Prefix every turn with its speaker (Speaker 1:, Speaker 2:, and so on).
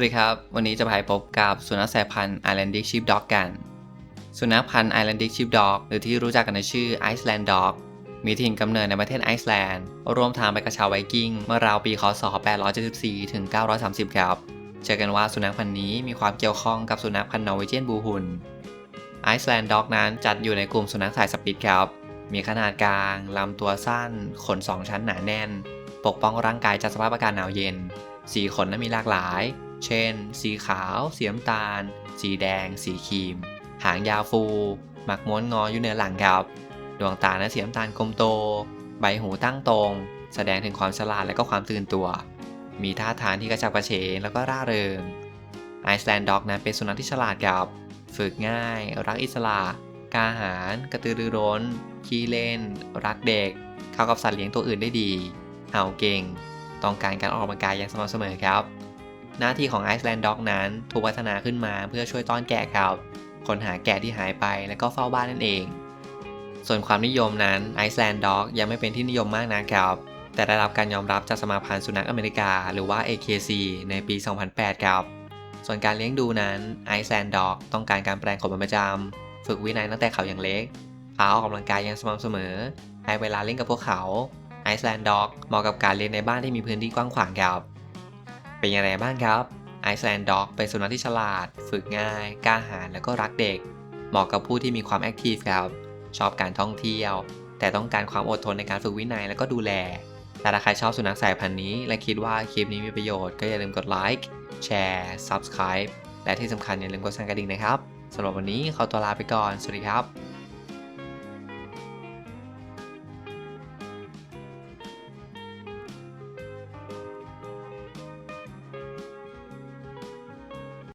Speaker 1: วัสดีครับ วันนี้จะพาไปพบกับสุนัขสายพันธุ์ Icelandic Sheepdog กัน สุนัขพันธุ์ Icelandic Sheepdog หรือที่รู้จักกันในชื่อ Iceland Dog มีถิ่นกำเนิดในประเทศไอซ์แลนด์ร่วมทางไปกับชาวไวกิ้ง เมื่อราวปีคศ 874 ถึง 930 ครับเชื่อกันว่าสุนัขพันธุ์นี้มีความเกี่ยวข้องกับสุนัขพันธุ์นอร์เวเจียนบูฮุน Iceland Dog นั้นจัดอยู่ในกลุ่มสุนัขสายสปิดครับ มีขนาดกลางลำตัวสั้น ขน 2 ชั้นหนาแน่น ปกป้องร่างกายจากสภาพอากาศหนาวเย็น สีขนนั้นมีหลากหลาย เช่น สีขาว สีน้ำตาล สีแดง สีครีม หางยาวฟู หมักม้วนงออยู่เหนือหลังครับ ดวงตานั้นสีน้ำตาลกลมโต ใบหูตั้งตรง แสดงถึงความฉลาดและก็ความตื่นตัว มีท่าทางที่กระฉับกระเฉงแล้วก็ร่าเริง ไอซ์แลนด์ด็อกนั้นเป็นสุนัขที่ฉลาดครับ ฝึกง่าย รักอิสระกล้าหาญกระตือรือร้น ขี้เล่น รักเด็ก เข้ากับสัตว์เลี้ยงตัวอื่นได้ดี เห่าเก่ง ต้องการการออกกำลังกายอย่างสม่ำเสมอครับ หน้าที่ของ Iceland Dog นั้นถูกพัฒนาขึ้นมาเพื่อช่วยต้อนแกะครับค้นหาแกะที่หายไปและก็เฝ้าบ้านนั่นเอง ส่วนความนิยมนั้น Iceland Dog ยังไม่เป็นที่นิยมมากนะครับแต่ได้รับการยอมรับจากสมาพันธ์สุนัขอเมริกา หรือว่า AKC ในปี 2008 ครับ ส่วนการเลี้ยงดูนั้น Iceland Dog ต้องการการแปลงขนเป็นประจำฝึกวินัยตั้งแต่เขาอยังเล็กพาออกกำลังกายอย่างสม่ำเสมอ ให้เวลาเล่นกับพวกเขา Iceland Dog เหมาะกับการเลี้ยงในบ้านที่มีพื้นที่กว้างขวางครับ เป็นยังไงบ้างครับ Iceland Dog เป็นสุนัขที่ฉลาด ฝึกง่าย กล้าหาญและก็รักเด็ก เหมาะกับผู้ที่มีความแอคทีฟครับ ชอบการท่องเที่ยว แต่ต้องการความอดทนในการฝึกวินัยและก็ดูแล แต่ถ้าใครชอบสุนัขสายพันธุ์นี้ และคิดว่าคลิปนี้มีประโยชน์ก็อย่าลืมกดไลค์ แชร์ Subscribe และที่สำคัญอย่าลืมกดสั่นกระดิ่งนะครับสำหรับวันนี้ขอตัวลาไปก่อน สวัสดีครับ